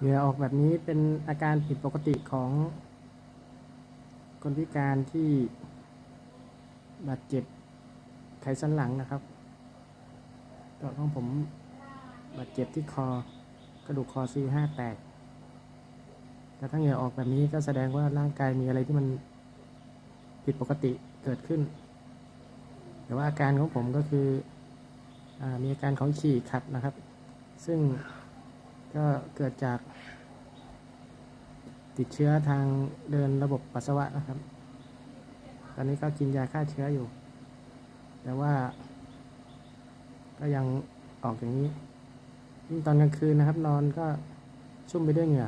เหงื่อออกแบบนี้เป็นอาการผิดปกติของ คนพิการที่บาดเจ็บไขสันหลังนะครับก็ของผมบาดเจ็บที่คอกระดูกคอ C5 แตกแต่ถ้าเหงื่อออกแบบนี้ก็แสดงว่าร่างกายมีอะไรที่มันผิดปกติเกิดขึ้น แต่ว่าอาการของผมก็คืออมีอาการของฉี่ขัดนะครับ ซึ่ง ก็เกิดจาก ติดเชื้อทางเดินระบบปัสสาวะนะครับ ตอนนี้ก็กินยาฆ่าเชื้ออยู่ แต่ว่า ก็ยังออกอย่างนี้ตอนกลางคืนนะครับ นอนก็ชุ่มไปด้วยเหงื่อ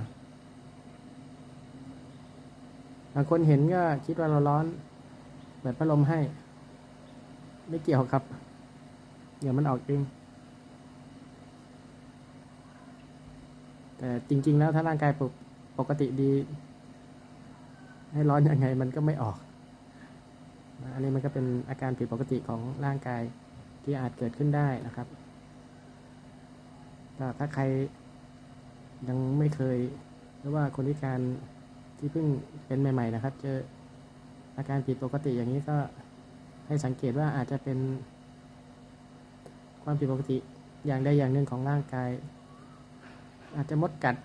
บางคนเห็นก็คิดว่าเราร้อนเปิดพัดลมให้ ไม่เกี่ยวครับเหงื่อมันออกเอง แต่จริง ๆ แล้วถ้าร่างกายปกปกติดี ให้ร้อนยังไงมันก็ไม่ออก อันนี้มันก็เป็นอาการผิดปกติของร่างกายที่อาจเกิดขึ้นได้นะครับถ้าใครยังไม่เคยหรือว่าคนพิการที่เพิ่งเป็นใหม่ ๆ นะครับ เจออาการผิดปกติอย่างนี้ก็ให้สังเกตว่าอาจจะเป็นความผิดปกติอย่างใดอย่างหนึ่งของร่างกาย อาจจะมดกัด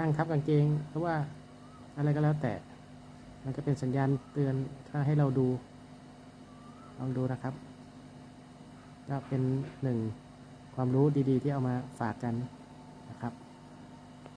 นั่งทับกางเกงหรือว่าอะไรก็แล้วแต่ มันก็เป็นสัญญาณเตือนถ้าให้เราดูลองดูนะครับ ก็เป็นหนึ่งความรู้ดีๆ ที่เอามาฝากกันนะครับ